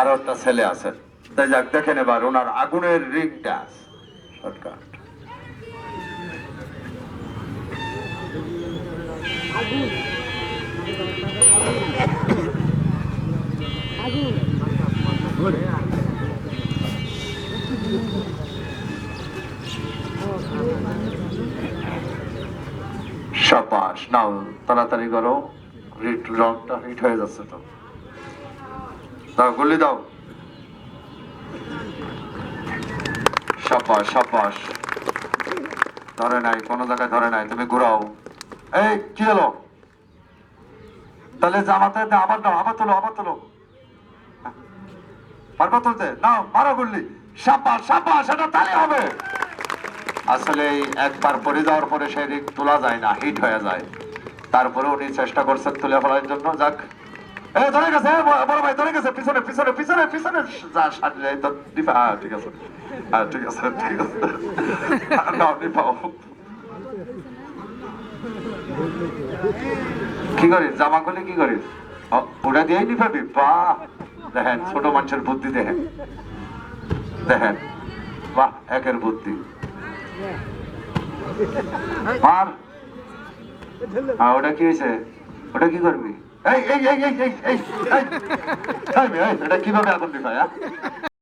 আরও একটা ছেলে আছে। তাই যাক, দেখেন এবার ওনার আগুনের রিংটা। শর্টকাট। সাবাস, নাও, তাড়াতাড়ি করো। রংটা হিট হয়ে যাচ্ছে তো। দাও, গুলি দাও। ধরে নাই, কোনো জায়গায় ধরে নাই, তুমি ঘুরাও। এই, কি হলো? তাহলে জামাতে আবার দাও আবার তোলো আবার তোলো। পারবা তুলতে? নাও মারো গুল্লি এটা হবে। আসলে একবার পরে যাওয়ার পরে সেই রিং তোলা যায় না হিট হয়ে যায়। তারপরে উনি চেষ্টা করছেন তুলে ফেলার জন্য, যাক। এ, ধরে গেছে বড় ভাই, ধরে গেছে, পিছনে পিছনে পিছনে পিছনে। যা সাজলে তো নিপা হ্যাঁ ঠিক আছে। হ্যাঁ ঠিক আছে ঠিক আছে। নাও নিপাও কি করিস? জামা খুলে কি করিস? ওটা দিয়েই নিপাবি বাহ! দেখেন, ছোট মানুষের বুদ্ধি দেখেন। দেখেন, বাহ, একের বুদ্ধি। আর হ্যাঁ ওটা কি হয়েছে? ওটা কি করবি? এই এই এই এই এই এই এই এটা কীভাবে আগুন দিবে হ্যাঁ